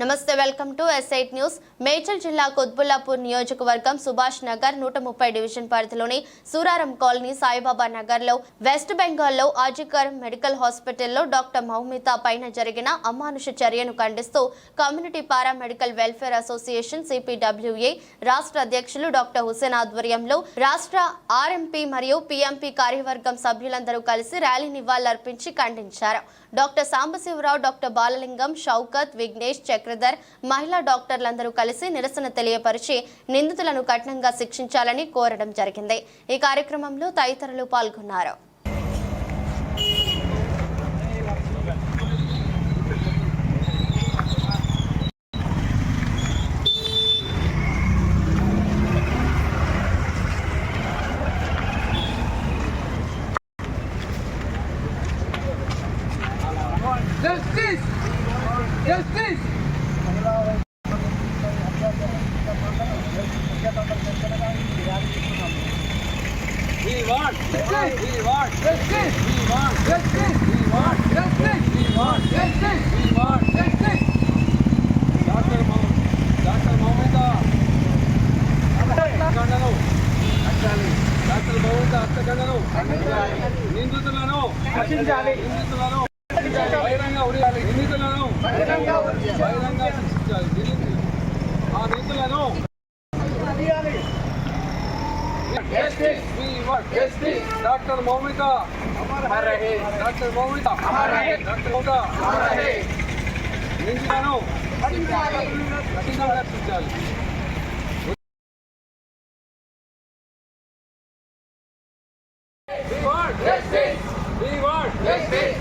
నమస్తే welcome to S eight news. Medchal జిల్లా కుత్బుల్లాపూర్ నియోజకవర్గం సుభాష్ నగర్ నూట ముప్పై డివిజన్ పరిధిలోని సూరారం కాలనీ సాయిబాబా నగర్లో వెస్ట్ బెంగాల్లో ఆజికర్ మెడికల్ హాస్పిటల్లో డాక్టర్ మౌమిత పైన జరిగిన అమానుష చర్యను ఖండిస్తూ community paramedical welfare association CPWA రాష్ట్ర అధ్యక్షులు డాక్టర్ హుసేన్ ఆధ్వర్యంలో రాష్ట్ర ఆర్ఎంపీ మరియు పిఎంపీ కార్యవర్గం సభ్యులందరూ కలిసి ర్యాలీ నివాళులర్పించి ఖండించారు. డాక్టర్ సాంబశివరావు డాక్టర్ బాలలింగం షౌకత్ విఘ్నేష్ చక్రధర్ మహిళా డాక్టర్లందరూ కలిసి నిరసన తెలియపరిచి నిందితులను కఠినంగా శిక్షించాలని కోరడం జరిగింది. ఈ కార్యక్రమంలో తదితరులు పాల్గొన్నారు. మౌమిత హత్యాకాండను నిందితులను బహిరంగ ఉరియాలి నిందితులను బహిరంగ శిక్షించాలి ఆ నిందితులను We want justice. Doctor Moumita doctor Moumita doctor Moumita నిందితులను కఠినంగా శిక్షించాలి We want Justice! We want Justice!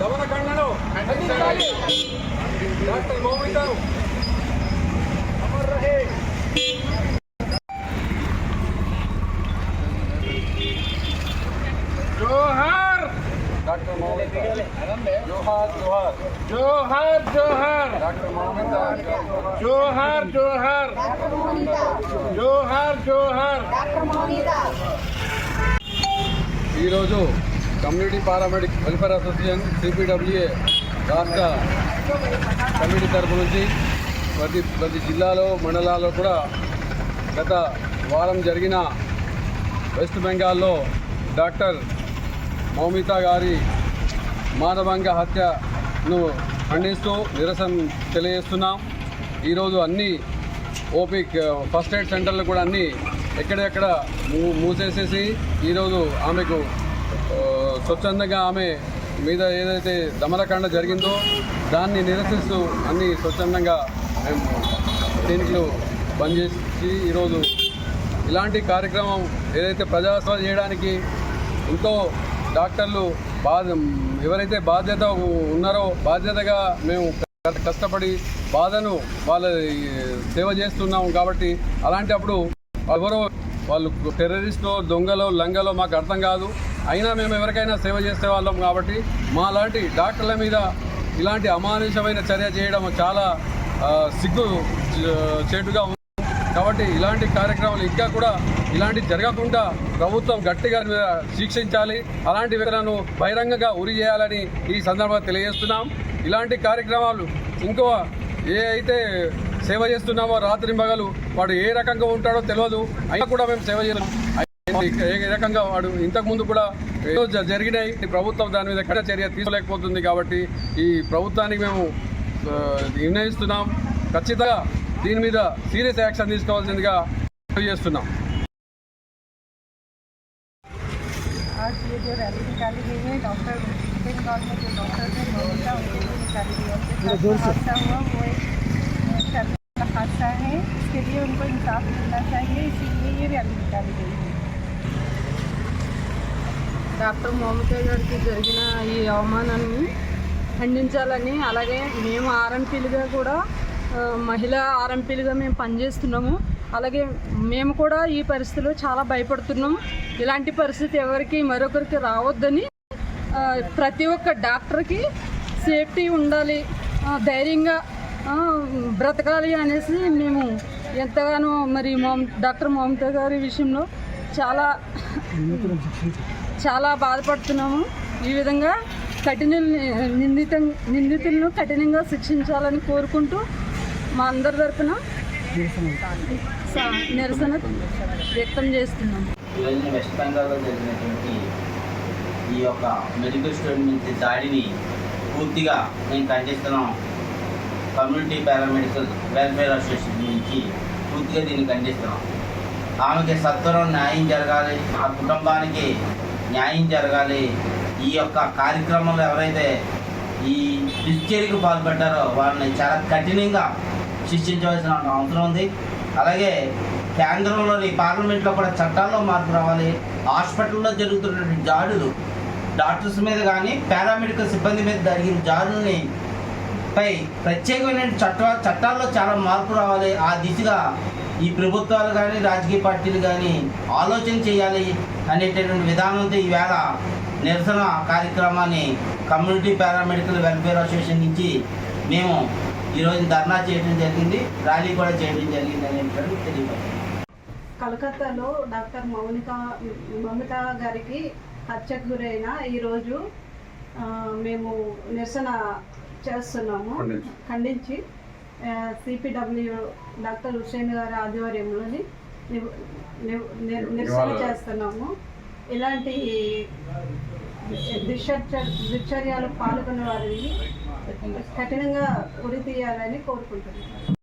దమనకాండను ఖండించాలి డాక్టర్ మౌమితను జోహార్ డాక్టర్ మౌమిత జోహార్ జోహార్ జోహార్ జోహార్ జోహార్. జోహార్ జోహార్. జోహార్ ఈరోజు community paramedic welfare association CPWA రాష్ట్ర కమిటీ తరపు నుంచి ప్రతి ప్రతి జిల్లాలో మండలాల్లో కూడా గత వారం జరిగిన వెస్ట్ బెంగాల్లో డాక్టర్ మౌమిత గారి మానవంగ హత్యను ఖండిస్తూ నిరసన తెలియజేస్తున్నాం. ఈరోజు అన్ని ఓపీ ఫస్ట్ ఎయిడ్ సెంటర్లు కూడా అన్ని ఎక్కడెక్కడ మూ మూసేసేసి ఈరోజు ఆమెకు స్వచ్ఛందంగా ఆమె మీద ఏదైతే దమనకాండ జరిగిందో దాన్ని నిరసిస్తూ అన్ని స్వచ్ఛందంగా మేము క్లినిక్లు బంద్ చేసి ఈరోజు ఇలాంటి కార్యక్రమం ఏదైతే ప్రజాసేవ చేయడానికి ఎంతో డాక్టర్లు బాధ ఎవరైతే బాధ్యత ఉన్నారో బాధ్యతగా మేము కష్టపడి బాధను వాళ్ళ సేవ చేస్తున్నాం కాబట్టి అలాంటప్పుడు ఎవరో వాళ్ళు టెర్రరిస్టో దొంగలో లంగలో మాకు అర్థం కాదు. అయినా మేము ఎవరికైనా సేవ చేసే వాళ్ళం కాబట్టి మా లాంటి డాక్టర్ల మీద ఇలాంటి అమానుషమైన చర్య చేయడం చాలా సిగ్గు చేటుగా ఉంది కాబట్టి ఇలాంటి కార్యక్రమాలు ఇంకా కూడా ఇలాంటి జరగకుండా ప్రభుత్వం గట్టిగా శిక్షించాలి. అలాంటి వివరాలను బహిరంగంగా ఉరి చేయాలని ఈ సందర్భంగా తెలియజేస్తున్నాం. ఇలాంటి కార్యక్రమాలు ఇంకో ఏ అయితే సేవ చేస్తున్నామో రాత్రి మగలు వాడు ఏ రకంగా ఉంటాడో తెలియదు. అయినా కూడా మేము సేవ చేయలేము ఏ రకంగా వాడు ఇంతకుముందు కూడా ఏదో జరిగినాయి. ప్రభుత్వం దాని మీద ఎక్కడ చర్య తీసుకోలేకపోతుంది కాబట్టి ఈ ప్రభుత్వానికి మేము నిర్ణయిస్తున్నాం. ఖచ్చితంగా దీని మీద సీరియస్ యాక్షన్ తీసుకోవాల్సిందిగా చేస్తున్నాం आज ये जो रैली निकाली गई है डॉक्टर बंगाल में जो डॉक्टर थे मोनिका उनके लिए निकाली गई है उनके साथ जो हादसा हुआ वो एक शर्मनाक हादसा है इसके लिए उनको इंसाफ मिलना चाहिए इसीलिए ये रैली निकाली गई है డాక్టర్ మమత గారికి జరిగిన ఈ అవమానాన్ని ఖండించాలని అలాగే మేము ఆర్ఎంపీలుగా కూడా ఆ, మహిళా ఆర్ఎంపీలుగా మేము పనిచేస్తున్నాము. అలాగే మేము కూడా ఈ పరిస్థితిలో చాలా భయపడుతున్నాం. ఇలాంటి పరిస్థితి ఎవరికి మరొకరికి రావద్దని ప్రతి ఒక్క డాక్టర్కి సేఫ్టీ ఉండాలి ధైర్యంగా బ్రతకాలి అనేసి మేము ఎంతగానో మరి మోమ్ డాక్టర్ మమత గారి విషయంలో చాలా చాలా బాధపడుతున్నాము. ఈ విధంగా కఠిన నిందిత నిందితులను కఠినంగా శిక్షించాలని కోరుకుంటూ మా అందరి తరఫున నిరసన వ్యక్తం చేస్తున్నాం. ఈరోజు వెస్ట్ బెంగాల్లో జరిగినటువంటి ఈ యొక్క మెడికల్ స్టూడెంట్ నుంచి దాడిని పూర్తిగా మేము ఖండిస్తున్నాం. కమ్యూనిటీ పారామెడికల్ వెల్ఫేర్ అసోసియేషన్ నుంచి పూర్తిగా దీన్ని ఖండిస్తున్నాం. ఆమెకి సత్వరం న్యాయం జరగాలి ఆ కుటుంబానికి న్యాయం జరగాలి. ఈ యొక్క కార్యక్రమంలో ఎవరైతే ఈ దుశ్చర్యకు పాల్పడ్డారో వారిని చాలా కఠినంగా శిక్షించవలసిన అవసరం ఉంది. అలాగే కేంద్రంలోని పార్లమెంట్లో కూడా చట్టాల్లో మార్పు రావాలి. హాస్పిటల్లో జరుగుతున్నటువంటి జాడులు డాక్టర్స్ మీద కానీ పారామెడికల్ సిబ్బంది మీద జరిగిన జాడుల్ని పై ప్రత్యేకమైన చట్ట చట్టాల్లో చాలా మార్పు రావాలి. ఆ దిశగా ఈ ప్రభుత్వాలు కానీ రాజకీయ పార్టీలు కానీ ఆలోచన చేయాలి అనేటటువంటి విధానంతో ఈవేళ నిరసన కార్యక్రమాన్ని కమ్యూనిటీ పారామెడికల్ వెల్ఫేర్ అసోసియేషన్ నుంచి మేము ఈరోజు ధర్నా చేయడం జరిగింది ర్యాలీ కూడా చేయడం జరిగింది అనేటువంటి తెలియపడుతుంది కలకత్తాలో డాక్టర్ మౌనిక మమిత గారికి హత్యకు గురైన ఈరోజు మేము నిరసన చేస్తున్నాము. ఖండించి. సిపిడబ్ల్యూ డాక్టర్ హుసేన్ గారి ఆధ్వర్యంలోని నిరసన చేస్తున్నాము. ఇలాంటి దుశ్చర్య దుశ్చర్యాలు పాల్గొన్న వారిని కఠినంగా ఉరి తీయాలని కోరుకుంటున్నాను.